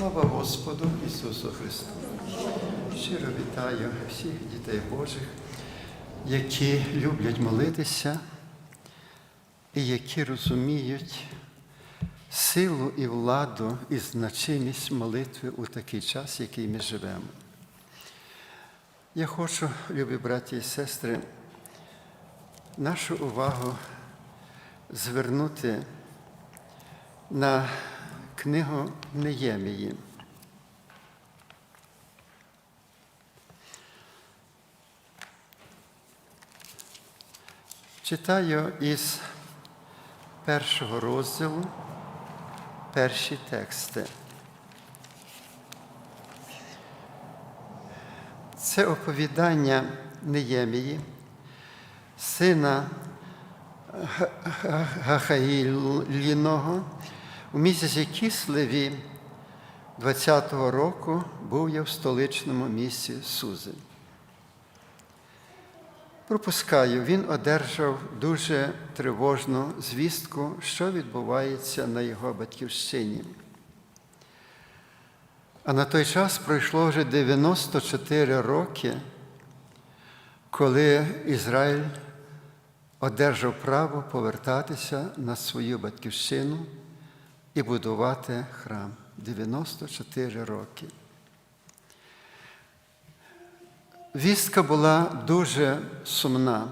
Слава Господу Ісусу Христу! Щиро вітаю всіх дітей Божих, які люблять молитися і які розуміють силу і владу і значимість молитви у такий час, який ми живемо. Я хочу, любі браті і сестри, нашу увагу звернути на книгу Неємії. Читаю із першого розділу перші тексти. Це оповідання Неємії, сина Гахаїліного. У місяці Кислеві 20-го року був я в столичному місті Сузи. Пропускаю, він одержав дуже тривожну звістку, що відбувається на його батьківщині. А на той час пройшло вже 94 роки, коли Ізраїль одержав право повертатися на свою батьківщину і будувати храм 94 роки. Вістка була дуже сумна.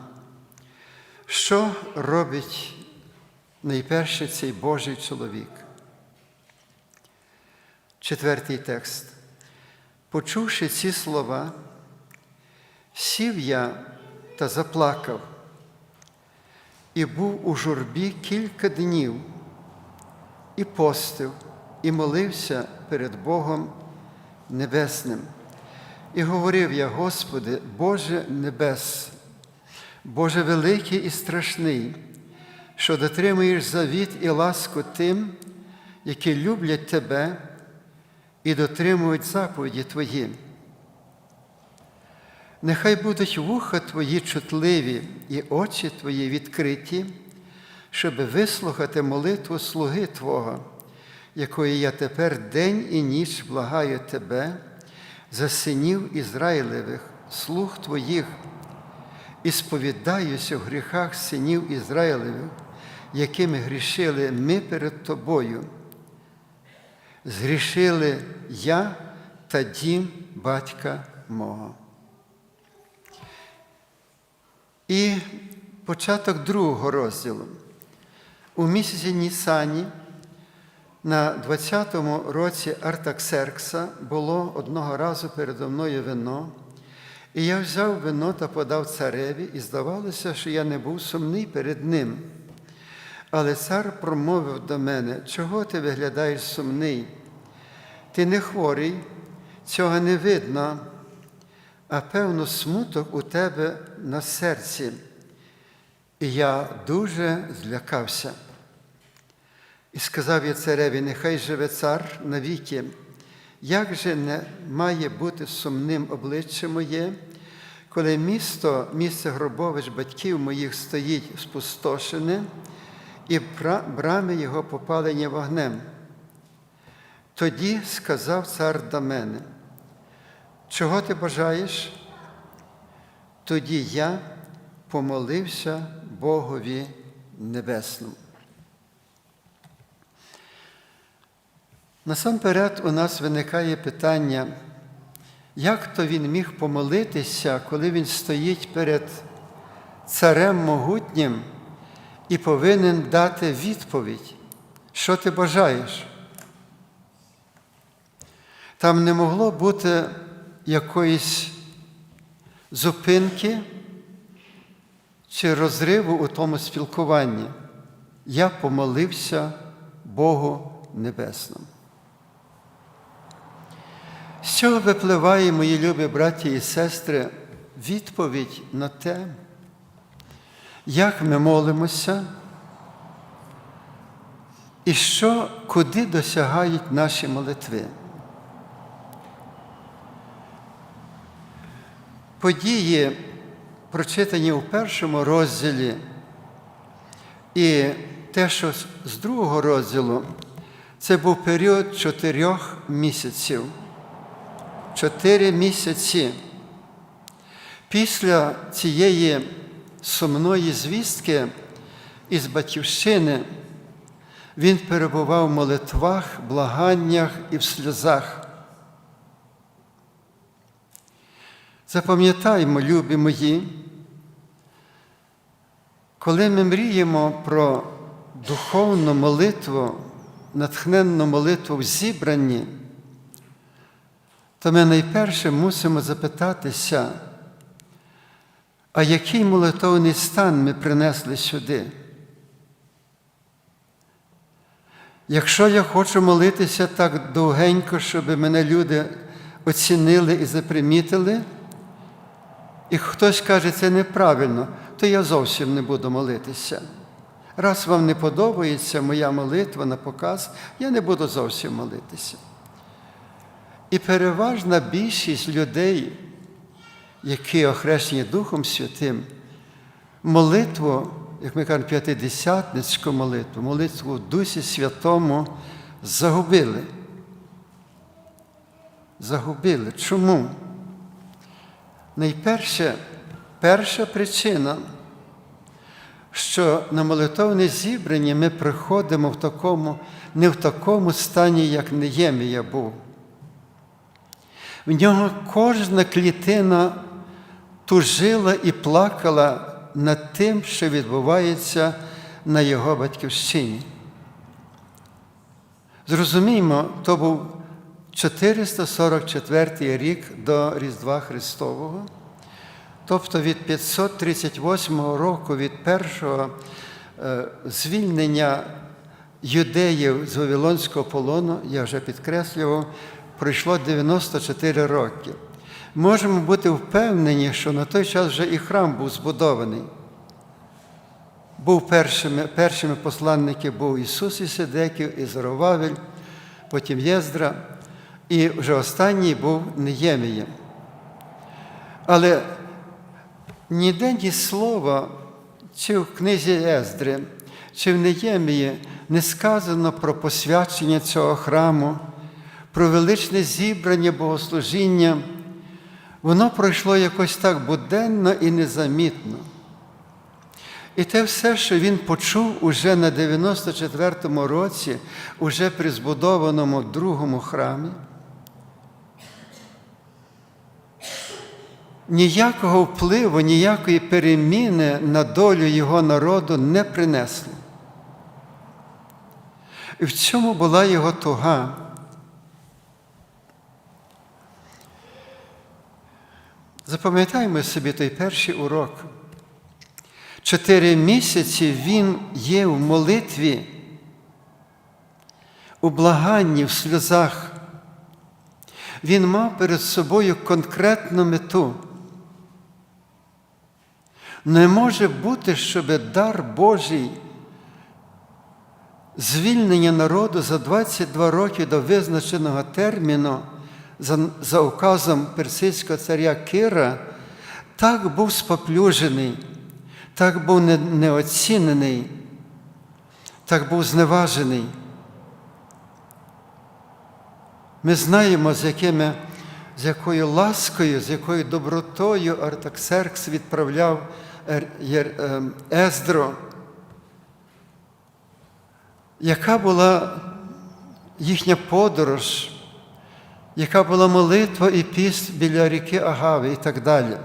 Що робить найперше цей Божий чоловік? Четвертий текст. Почувши ці слова, сів я та заплакав і був у журбі кілька днів, і постив, і молився перед Богом Небесним. І говорив я, Господи, Боже Небес, Боже великий і страшний, що дотримуєш завіт і ласку тим, які люблять Тебе і дотримують заповіді Твої. Нехай будуть вуха Твої чутливі і очі Твої відкриті, щоб вислухати молитву слуги Твого, якої я тепер день і ніч благаю Тебе за синів Ізраїлевих, слуг Твоїх, і сповідаюся в гріхах синів Ізраїлевих, якими грішили ми перед Тобою. Згрішили я та дім батька мого. І початок другого розділу. У місяці Нісані на 20-му році Артаксеркса було одного разу передо мною вино, і я взяв вино та подав цареві, і здавалося, що я не був сумний перед ним. Але цар промовив до мене, чого ти виглядаєш сумний? Ти не хворий, цього не видно, а певно, смуток у тебе на серці. І я дуже злякався. І сказав я цареві, нехай живе цар навіки, як же не має бути сумним обличчя моє, коли місто, місце гробовищ батьків моїх стоїть спустошене, і брами його попалені вогнем. Тоді сказав цар до мене, чого ти бажаєш? Тоді я помолився Богові Небесному. Насамперед у нас виникає питання, як то він міг помолитися, коли він стоїть перед царем могутнім і повинен дати відповідь, що ти бажаєш? Там не могло бути якоїсь зупинки чи розриву у тому спілкуванні. Я помолився Богу Небесному. З цього випливає, мої любі браті і сестри, відповідь на те, як ми молимося і що, куди досягають наші молитви. Події, прочитані у першому розділі, і те, що з другого розділу Це був період чотирьох місяців. Чотири місяці. Після цієї сумної звістки із батьківщини він перебував в молитвах, благаннях і в сльозах. Запам'ятаймо, любі мої, коли ми мріємо про духовну молитву, натхненну молитву в зібранні, то ми найперше мусимо запитатися, а який молитовний стан ми принесли сюди? Якщо я хочу молитися так довгенько, щоб мене люди оцінили і запримітили, і хтось каже, це неправильно, то я зовсім не буду молитися. Раз вам не подобається моя молитва на показ, я не буду зовсім молитися. І переважна більшість людей, які охрещені Духом Святим, молитву, як ми кажемо, п'ятидесятницьку молитву, молитву в Дусі Святому загубили. Загубили. Чому? Найперше, перша причина, що на молитовне зібрання ми приходимо в такому, не в такому стані, як Неємія був. В нього кожна клітина тужила і плакала над тим, що відбувається на його батьківщині. Зрозуміємо, то був 444 рік до Різдва Христового, тобто від 538 року від першого е, звільнення юдеїв з Вавилонського полону, я вже підкреслював, пройшло 94 роки. Можемо бути впевнені, що на той час вже і храм був збудований. Був першими, першими посланники був Ісус і Сидеків, і Зоровавель, потім Єздра, і вже останній був Неємія. Але ніде ні слова, чи в книзі Ездри, чи в Неємії не сказано про посвячення цього храму, про величне зібрання богослужіння. Воно пройшло якось так буденно і незамітно. І те все, що він почув уже на 94-му році, уже при збудованому другому храмі, ніякого впливу, ніякої переміни на долю його народу не принесло. І в цьому була його туга. Запам'ятаємо собі той перший урок. Чотири місяці він є в молитві, у благанні, в сльозах. Він мав перед собою конкретну мету. Не може бути, щоб дар Божий, звільнення народу за 22 роки до визначеного терміну за, за указом персидського царя Кира, так був споплюжений, так був не, неоцінений, так був зневажений. Ми знаємо, з, якими, з якою ласкою, з якою добротою Артаксеркс відправляв Ездро, яка була їхня подорож, яка була молитва і піст біля ріки Агави і так далі.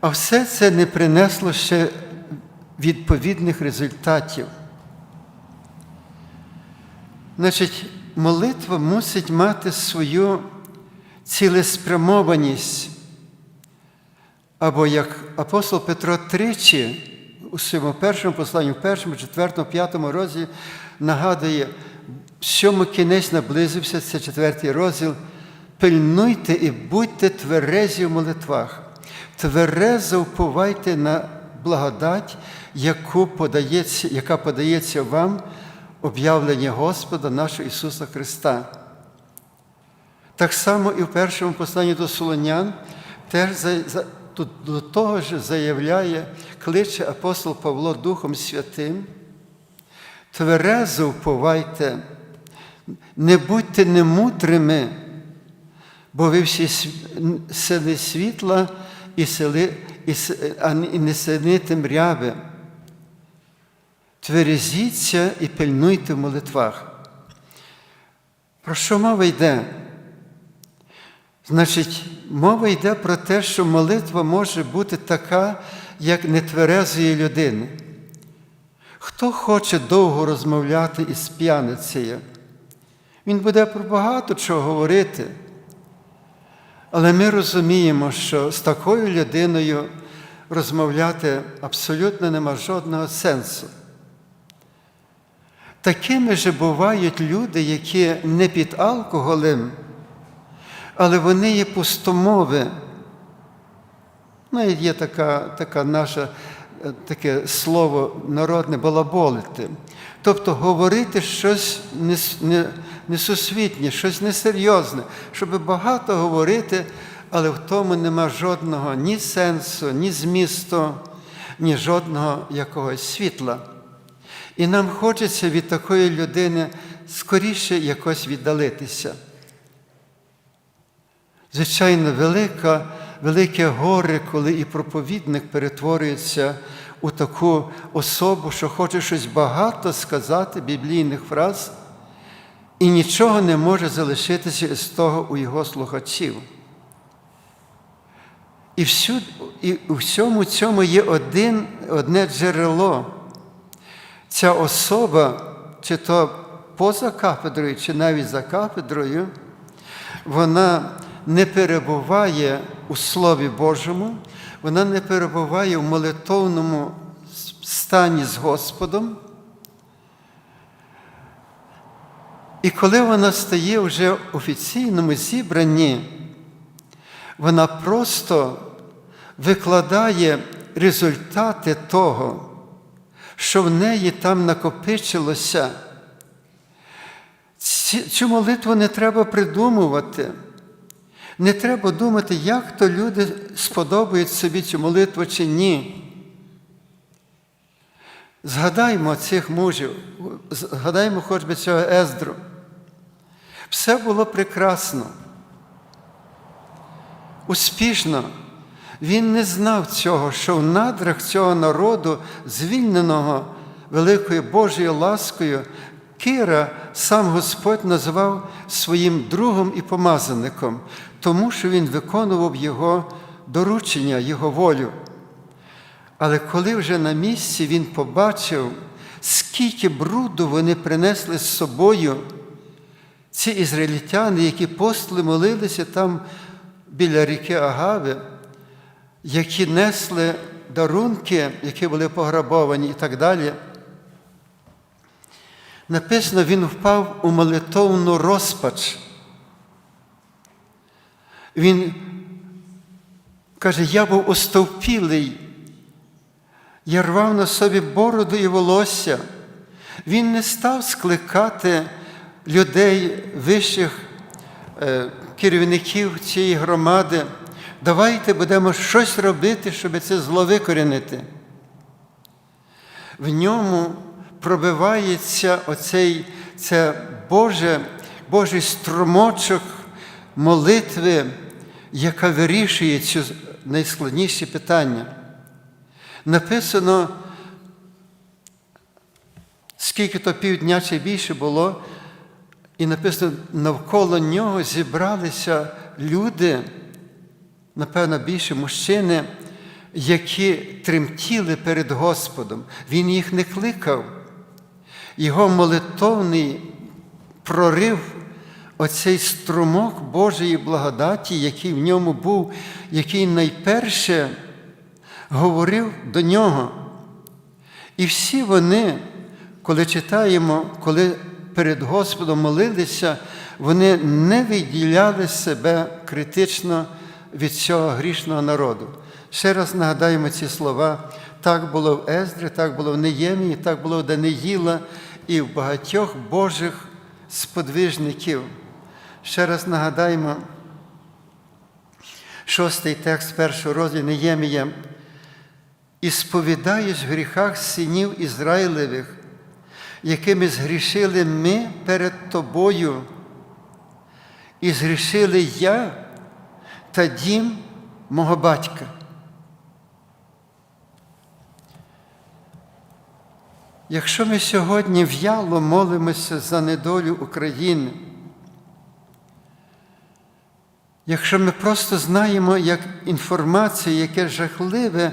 А все це не принесло ще відповідних результатів. Значить, молитва мусить мати свою цілеспрямованість. Або як апостол Петро тричі у своєму першому посланні, в першому, четвертому, п'ятому розділі нагадує, сьому кінець наблизився, це четвертий розділ. Пильнуйте і будьте тверезі в молитвах. Тверезо вповайте на благодать, яку подається, яка подається вам об'явлення Господа нашого Ісуса Христа. Так само і в першому посланні до Солонян теж за, за, тут до того ж заявляє, кличе апостол Павло Духом Святим, тверезо вповайте, не будьте немудрими, бо ви всі сини світла і, сили, і, і не сини темряви. Тверезіться і пильнуйте в молитвах. Про що мова йде? Значить, мова йде про те, що молитва може бути така, як нетверезої людини. Хто хоче довго розмовляти із п'яницею, він буде про багато чого говорити. Але ми розуміємо, що з такою людиною розмовляти абсолютно нема жодного сенсу. Такими же бувають люди, які не під алкоголем, але вони є пустомови. Навіть є така, така наша, е, таке слово народне балаболити. Тобто говорити щось нес- не- несусвітнє, щось несерйозне, щоб багато говорити, але в тому нема жодного ні сенсу, ні змісту, ні жодного якогось світла. І нам хочеться від такої людини скоріше якось віддалитися. Звичайно, велика, велике горе, коли і проповідник перетворюється у таку особу, що хоче щось багато сказати біблійних фраз, і нічого не може залишитися з того у його слухачів. І, всюд, і у всьому цьому є один, одне джерело. Ця особа, чи то поза кафедрою, чи навіть за кафедрою, вона не перебуває у Слові Божому, вона не перебуває в молитовному стані з Господом. І коли вона стає вже в офіційному зібранні, вона просто викладає результати того, що в неї там накопичилося. Цю молитву не треба придумувати. Не треба думати, як то люди сподобають собі цю молитву чи ні. Згадаймо цих мужів, згадаймо хоч би цього Ездру. Все було прекрасно, успішно. Він не знав цього, що в надрах цього народу, звільненого великою Божою ласкою, Кира сам Господь назвав своїм другом і помазаником, тому що він виконував його доручення, його волю. Але коли вже на місці він побачив, скільки бруду вони принесли з собою, ці ізраїльтяни, які постили молилися там біля ріки Агави, які несли дарунки, які були пограбовані і так далі. Написано, він впав у молитовну розпач. Він каже, я був остовпілий, я рвав на собі бороду і волосся. Він не став скликати людей, вищих е, керівників цієї громади. Давайте будемо щось робити, щоб це зло викорінити. В ньому пробивається оцей це Боже, Божий струмочок молитви, яка вирішує ці найскладніші питання. Написано, скільки то півдня чи більше було, і написано, навколо нього зібралися люди, напевно, більше мужчини, які тремтіли перед Господом. Він їх не кликав. Його молитовний прорив, оцей струмок Божої благодаті, який в ньому був, який найперше говорив до нього. І всі вони, коли читаємо, коли перед Господом молилися, вони не відділяли себе критично від цього грішного народу. Ще раз нагадаємо ці слова. Так було в Ездри, так було в Неємії, так було в Даниїла і в багатьох Божих сподвижників. Ще раз нагадаємо шостий текст першого розділу Неємія. І сповідаєш в гріхах синів Ізраїлевих, якими згрішили ми перед Тобою, і згрішили я та дім мого батька. Якщо ми сьогодні в'яло молимося за недолю України, якщо ми просто знаємо як інформацію, яке жахливе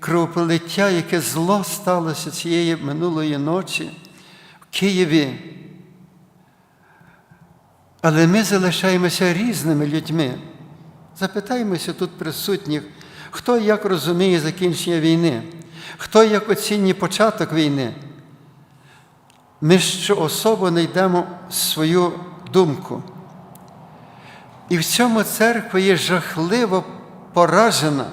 кровопролиття, яке зло сталося цієї минулої ночі в Києві, але ми залишаємося різними людьми. Запитаємося тут присутніх, хто як розуміє закінчення війни, хто як оцінює початок війни. Ми щоособо знайдемо свою думку. І в цьому церква є жахливо поражена.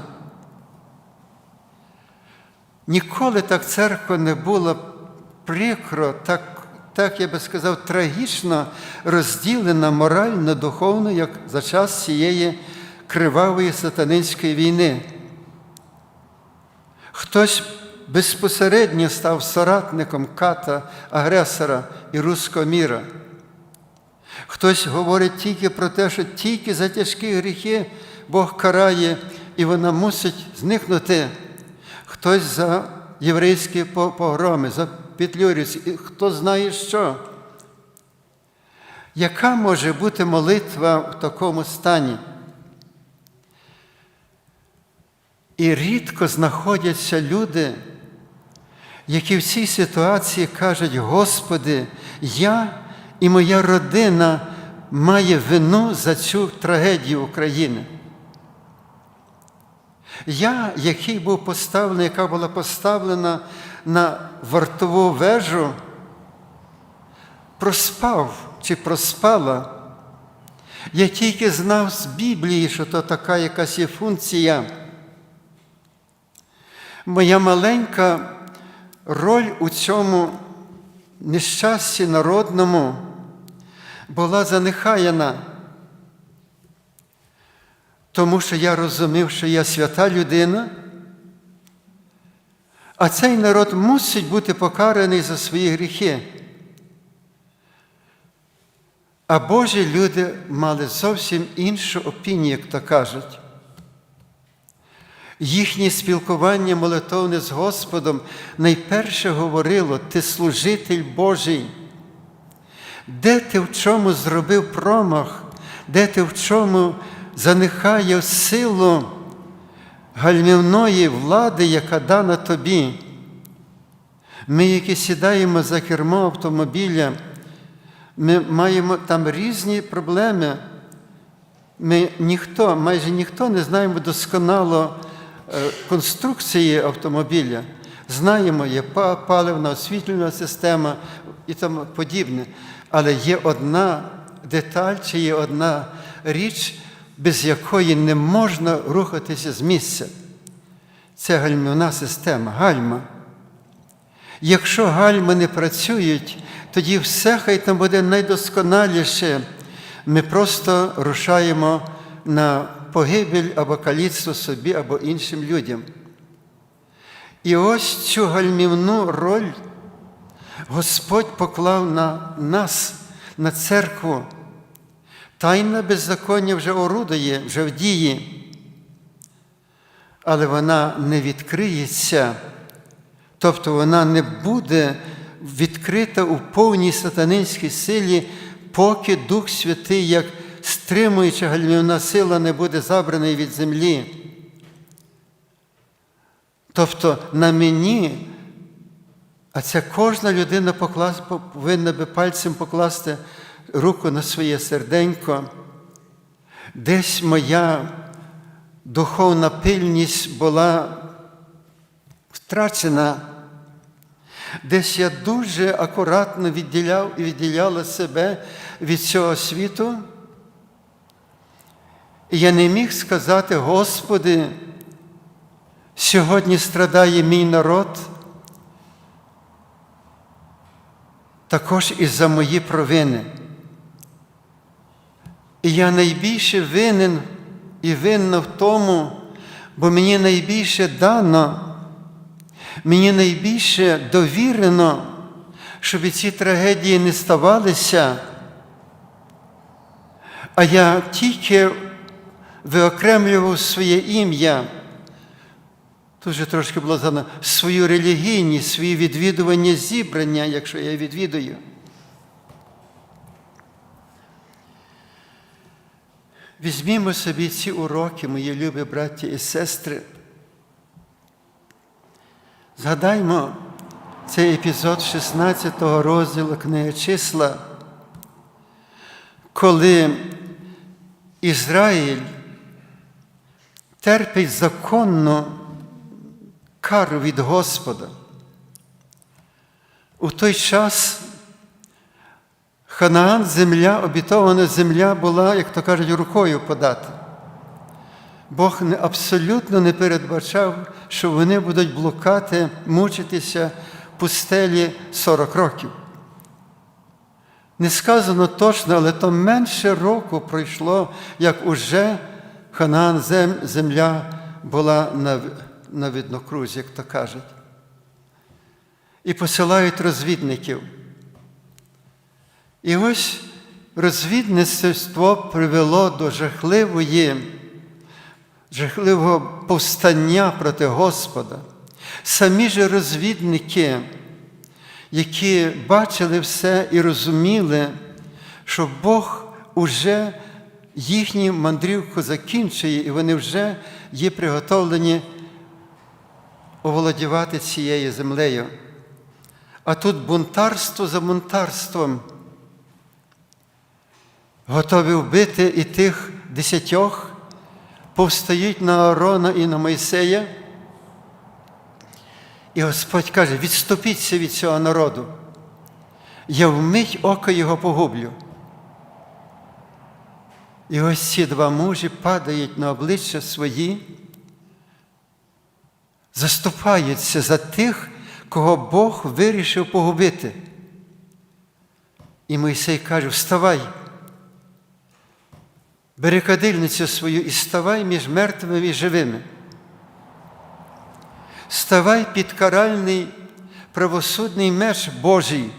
Ніколи так церква не була прикро, так, так я би сказав, трагічно розділена морально, духовно, як за час цієї кривавої сатанинської війни. Хтось безпосередньо став соратником ката, агресора і руського міра. Хтось говорить тільки про те, що тільки за тяжкі гріхи Бог карає, і вона мусить зникнути. Хтось за єврейські погроми, за петлюрівці, хто знає що. Яка може бути молитва в такому стані? І рідко знаходяться люди, які в цій ситуації кажуть, Господи, я і моя родина має вину за цю трагедію України. Я, який був поставлений, яка була поставлена на вартову вежу, проспав чи проспала. Я тільки знав з Біблії, що то така якась є функція. Моя маленька роль у цьому нещасті народному була занехаяна, тому що я розумів, що я свята людина, а цей народ мусить бути покараний за свої гріхи. А Божі люди мали зовсім іншу опінію, як то кажуть. Їхнє спілкування молитовне з Господом найперше говорило: Ти служитель Божий. Де ти в чому зробив промах, де ти в чому занехає силу гальмівної влади, яка дана тобі? Ми, які сідаємо за кермо автомобіля, ми маємо там різні проблеми. Ми ніхто, майже ніхто не знаємо досконало конструкції автомобіля. Знаємо, є паливна освітлювальна система і тому подібне. Але є одна деталь чи є одна річ, без якої не можна рухатися з місця. Це гальмівна система, гальма. Якщо гальми не працюють, тоді все хай там буде найдосконаліше. Ми просто рушаємо на погибель або каліцтво собі або іншим людям. І ось цю гальмівну роль Господь поклав на нас, на церкву. Тайна беззаконня вже орудує, вже в дії, але вона не відкриється, тобто вона не буде відкрита у повній сатанинській силі, поки Дух Святий, як стримуюча гальмівна сила, не буде забраний від землі. Тобто на мені, а це кожна людина повинна би пальцем покласти руку на своє серденько, десь моя духовна пильність була втрачена, десь я дуже акуратно відділяв і відділяла себе від цього світу. І я не міг сказати, Господи, сьогодні страдає мій народ, також і за мої провини. І я найбільше винен і винна в тому, бо мені найбільше дано, мені найбільше довірено щоб ці трагедії не ставалися, а я тільки виокремлював своє ім'я. Тут же трошки було задано свою релігійність, свої відвідування зібрання, якщо я відвідую. Візьмімо собі ці уроки, мої любі браті і сестри. Згадаймо цей епізод 16 розділу книги числа, коли Ізраїль терпить законну кару від Господа. У той час Ханаан, земля, обітована земля була, як то кажуть, рукою подати. Бог абсолютно не передбачав, що вони будуть блукати, мучитися в пустелі 40 років. Не сказано точно, але то менше року пройшло, як уже Ханаан зем, земля була на, на виднокрузі, як то кажуть. І посилають розвідників. І ось розвідництво привело до жахливої, жахливого повстання проти Господа. Самі ж розвідники, які бачили все і розуміли, що Бог уже їхню мандрівку закінчує, і вони вже є приготовлені оволодівати цією землею. А тут бунтарство за бунтарством готові вбити і тих десятьох, повстають на Аарона і на Мойсея. І Господь каже: відступіться від цього народу. Я вмить око його погублю. І ось ці два мужі падають на обличчя свої, заступаються за тих, кого Бог вирішив погубити. І Мойсей каже: Вставай, бери кадильницю свою і ставай між мертвими і живими. Ставай під каральний правосудний меч Божий.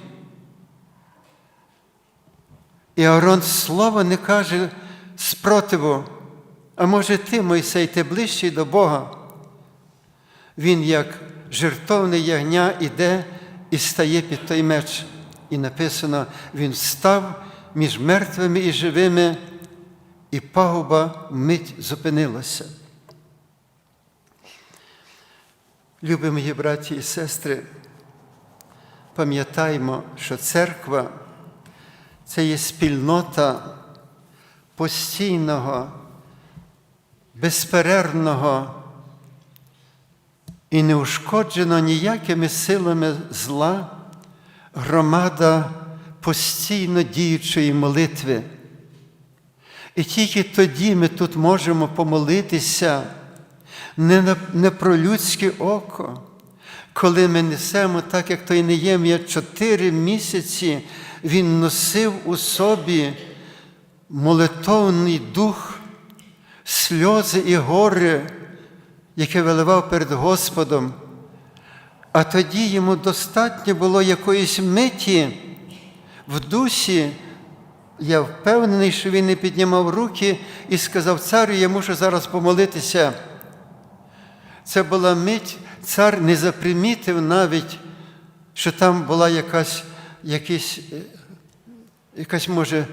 І Аарон слово не каже спротиву, а може ти, Мойсей, ти ближчий до Бога. Він, як жертовне ягня, іде і стає під той меч. І написано, він встав між мертвими і живими, і пагуба мить зупинилася. Любі мої браті і сестри, пам'ятаймо, що церква це є спільнота постійного, безперервного і неушкоджено ніякими силами зла громада постійно діючої молитви. І тільки тоді ми тут можемо помолитися не, на, не про людське око, коли ми несемо, так як той Неємія, чотири місяці він носив у собі молитовний дух, сльози і горе, яке виливав перед Господом. А тоді йому достатньо було якоїсь миті в душі. Я впевнений, що він не піднімав руки і сказав, царю, я мушу зараз помолитися. Це була мить, цар не запримітив навіть, що там була якась, якась, якась може,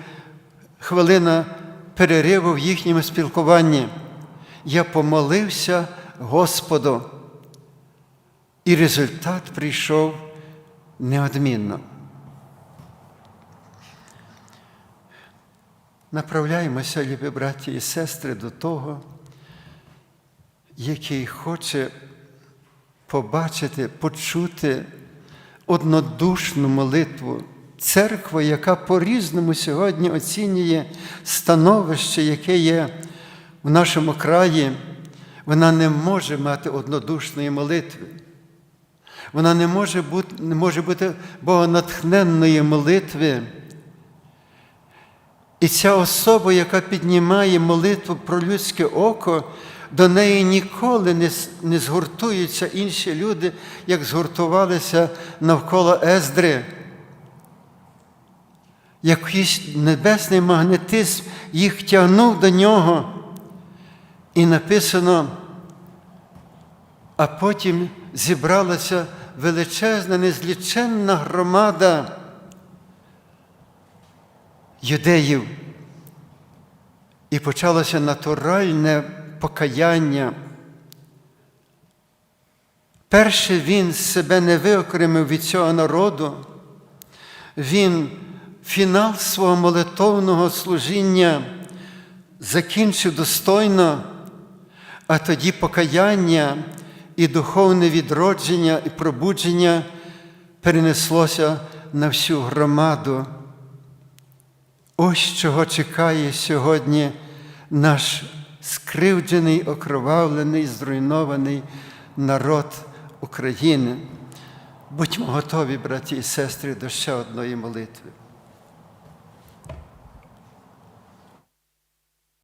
хвилина перериву в їхньому спілкуванні. Я помолився Господу, і результат прийшов неодмінно. Направляємося, любі браті і сестри, до того, який хоче побачити, почути однодушну молитву. Церква, яка по-різному сьогодні оцінює становище, яке є в нашому краї, вона не може мати однодушної молитви. Вона не може бути, не може бути богонатхненної молитви. І ця особа, яка піднімає молитву про людське око, до неї ніколи не, не згуртуються інші люди, як згуртувалися навколо Ездри. якийсь небесний магнетизм їх тягнув до нього. І написано, а потім зібралася величезна, незліченна громада юдеїв. І почалося натуральне покаяння. Перше він себе не виокремив від цього народу, він фінал свого молитовного служіння закінчив достойно, а тоді покаяння і духовне відродження і пробудження перенеслося на всю громаду. Ось чого чекає сьогодні наш скривджений, окровавлений, зруйнований народ України. Будьмо готові, браті і сестри, до ще одної молитви.